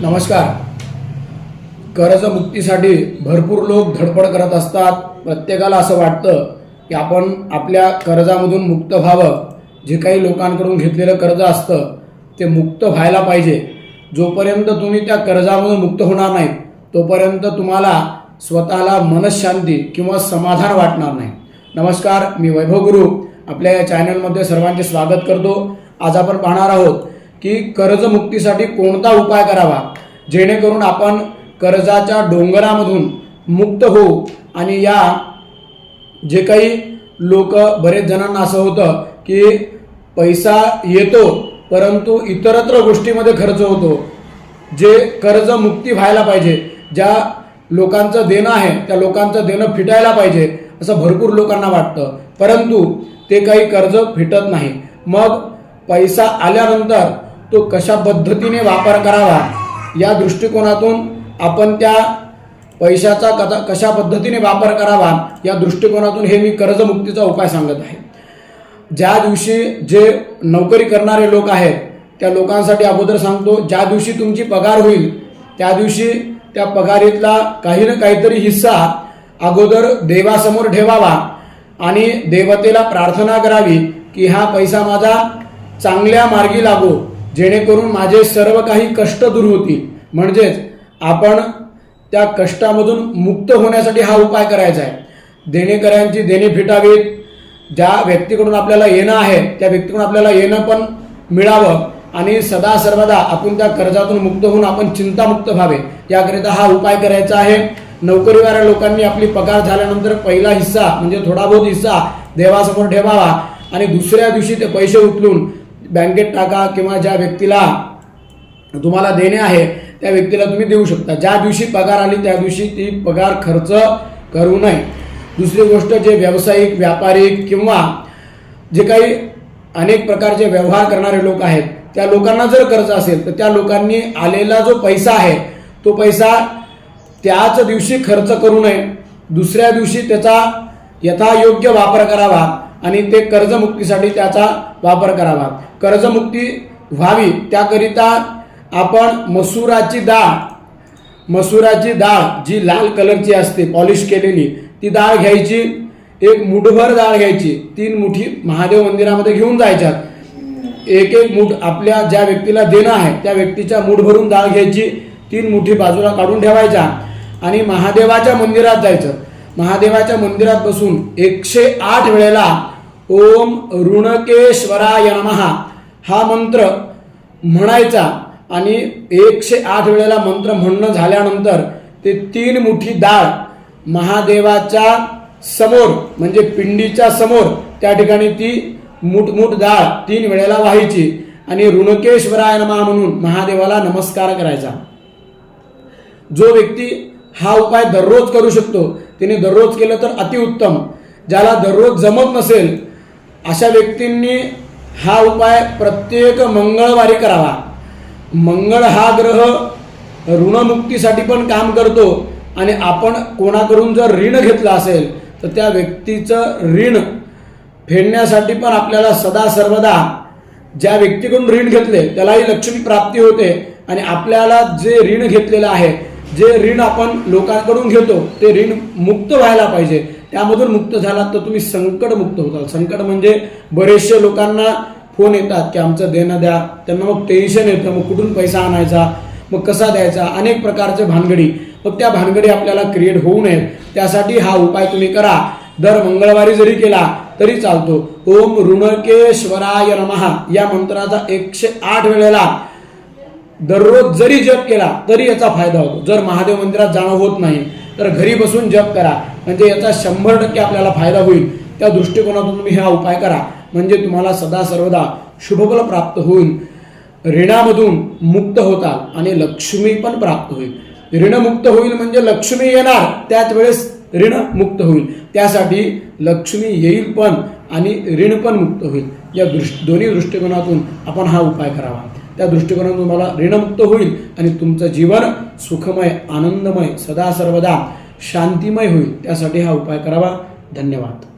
नमस्कार. कर्जमुक्तीसाठी भरपूर लोक धडपड करत असतात. प्रत्येकाला असं वाटतं की आपण आपल्या कर्जामधून मुक्त व्हावं. जे काही लोकांकडून घेतलेलं कर्ज असतं ते मुक्त व्हायला पाहिजे. जोपर्यंत तुम्ही त्या कर्जामधून मुक्त होणार नाही तोपर्यंत तुम्हाला स्वतःला मनशांती किंवा समाधान वाटणार नाही. नमस्कार मी वैभव गुरु. आपल्या या चॅनलमध्ये सर्वांचे स्वागत करतो. आज आपण पाहणार आहोत की कर्जमुक्तीसाठी कोणता उपाय करावा? जेणेकरून आपण कर्जाच्या डोंगरामधून मुक्त होऊ आणि या जे काही लोक बरेच जणांना असं होतं की पैसा येतो परंतु इतरत्र गोष्टीमध्ये खर्च होतो. जे कर्जमुक्ती व्हायला पाहिजे ज्या लोकांचं देणं आहे त्या लोकांचं देणं फिटायला पाहिजे असं भरपूर लोकांना वाटतं. परंतु ते काही कर्ज फिटत नाही. मग पैसा आल्यानंतर तो कशा पद्धतीने वापर करावा या दृष्टिकोनातून आपण त्या पैशाचा कथा कशा पद्धतीने वापर करावा या दृष्टिकोनातून हे मी कर्जमुक्तीचा उपाय सांगत आहे. ज्या दिवशी जे नोकरी करणारे लोक आहेत त्या लोकांसाठी अगोदर सांगतो ज्या दिवशी तुमची पगार होईल त्या दिवशी त्या पगारीतला काही ना काहीतरी हिस्सा अगोदर देवासमोर ठेवावा आणि देवतेला प्रार्थना करावी की हा पैसा माझा चांगल्या मार्गी लागो. जेणेकरून माझे सर्व काही कष्ट दूर होतील. म्हणजेच आपण त्या कष्टामधून मुक्त होण्यासाठी हा उपाय करायचा आहे. देणेकऱ्यांची देणे फिटावीत. ज्या व्यक्तीकडून आपल्याला येणं आहे त्या व्यक्तीकडून आपल्याला येणं पण मिळावं आणि सदा सर्वदा आपण त्या कर्जातून मुक्त होऊन आपण चिंतामुक्त व्हावे. याकरिता हा उपाय करायचा आहे. नोकरीवाल्या लोकांनी आपली पगार झाल्यानंतर पहिला हिस्सा म्हणजे थोडा बहुत हिस्सा देवासमोर ठेवावा आणि दुसऱ्या दिवशी ते पैसे उचलून बँकेत टाका किंवा ज्या व्यक्तीला तुम्हाला देणे आहे त्या व्यक्तीला तुम्ही देऊ शकता. ज्या दिवशी पगार आली त्या दिवशी ती पगार खर्च करू नये. दुसरी गोष्ट जे व्यावसायिक व्यापारिक किंवा जे काही अनेक प्रकारचे व्यवहार करणारे लोक आहेत त्या लोकांना जर कर्ज असेल तर त्या लोकांनी आलेला जो पैसा आहे तो पैसा त्याच दिवशी खर्च करू नये. दुसऱ्या दिवशी त्याचा यथायोग्य वापर करावा. आणि ते कर्जमुक्तीसाठी त्याचा वापर करावा. कर्जमुक्ती व्हावी त्याकरिता आपण मसुराची डाळ मसुराची डाळ जी लाल कलरची असते पॉलिश केलेली ती डाळ घ्यायची एक मुठभर डाळ घ्यायची तीन मुठी महादेव मंदिरामध्ये घेऊन जायच्यात. एक एक मूठ आपल्या ज्या व्यक्तीला देणं आहे त्या व्यक्तीच्या मूठ भरून डाळ घ्यायची तीन मुठी बाजूला काढून ठेवायच्या आणि महादेवाच्या मंदिरात जायचं. महादेवाच्या मंदिरात बसून एकशे आठ वेळेला ओम ऋणकेश्वराय नमहा हा मंत्र म्हणायचा आणि एकशे आठ वेळेला मंत्र म्हणणं झाल्यानंतर ते तीन मुठी डाळ महादेवाच्या समोर म्हणजे पिंडीच्या समोर त्या ठिकाणी ती मुठमुठ डाळ तीन वेळेला व्हायची आणि ऋणकेश्वराय नमा म्हणून महादेवाला नमस्कार करायचा. जो व्यक्ती हा उपाय दररोज करू शकतो त्याने दररोज केलं तर अतिउत्तम. ज्याला दररोज जमत नसेल अशा व्यक्तींनी हा उपाय प्रत्येक मंगळवारी करावा. मंगळ हा ग्रह ऋणमुक्तीसाठी पण काम करतो आणि आपण कोणाकडून जर ऋण घेतलं असेल तर त्या व्यक्तीचं ऋण फेडण्यासाठी पण आपल्याला सदा सर्वदा ज्या व्यक्तीकडून ऋण घेतले त्यालाही लक्ष्मी प्राप्ती होते आणि आपल्याला जे ऋण घेतलेलं आहे जे ऋण आपण लोकांकडून घेतो ते ऋण मुक्त व्हायला पाहिजे. त्यामधून मुक्त झालात तर तुम्ही संकट मुक्त होताल. संकट म्हणजे बरेचसे लोकांना फोन येतात की आमचं देणं द्या. त्यांना मग टेन्शन येतं मग कुठून पैसा आणायचा? मग कसा द्यायचा? अनेक प्रकारचे भानगडी. मग त्या भानगडी आपल्याला क्रिएट होऊ नयेत. त्यासाठी हा उपाय तुम्ही करा. दर मंगळवारी जरी केला तरी चालतो. ओम ऋणकेश्वराय नमहा या मंत्राचा एकशे आठ वेळेला दररोज जरी जप केला तरी याचा फायदा होतो. जर महादेव मंदिरात जाणं होत नाही तर घरी बसून जप करा. म्हणजे याचा शंभर टक्के आपल्याला फायदा होईल. त्या दृष्टिकोनातून तुम्ही हा उपाय करा. म्हणजे तुम्हाला सदा सर्वदा शुभफल प्राप्त होईल ऋणामधून मुक्त होतात आणि लक्ष्मी पण प्राप्त होईल. ऋणमुक्त होईल म्हणजे लक्ष्मी येणार त्याच वेळेस ऋण मुक्त होईल. त्यासाठी लक्ष्मी येईल पण आणि ऋण पण मुक्त होईल. या दृष्ट दोन्ही दृष्टिकोनातून आपण हा उपाय करावा. त्या दृष्टिकोनातून तुम्हाला ऋणमुक्त होईल आणि तुमचं जीवन सुखमय आनंदमय सदा सर्वदा शांतिमय होईल. त्यासाठी हा उपाय करावा. धन्यवाद.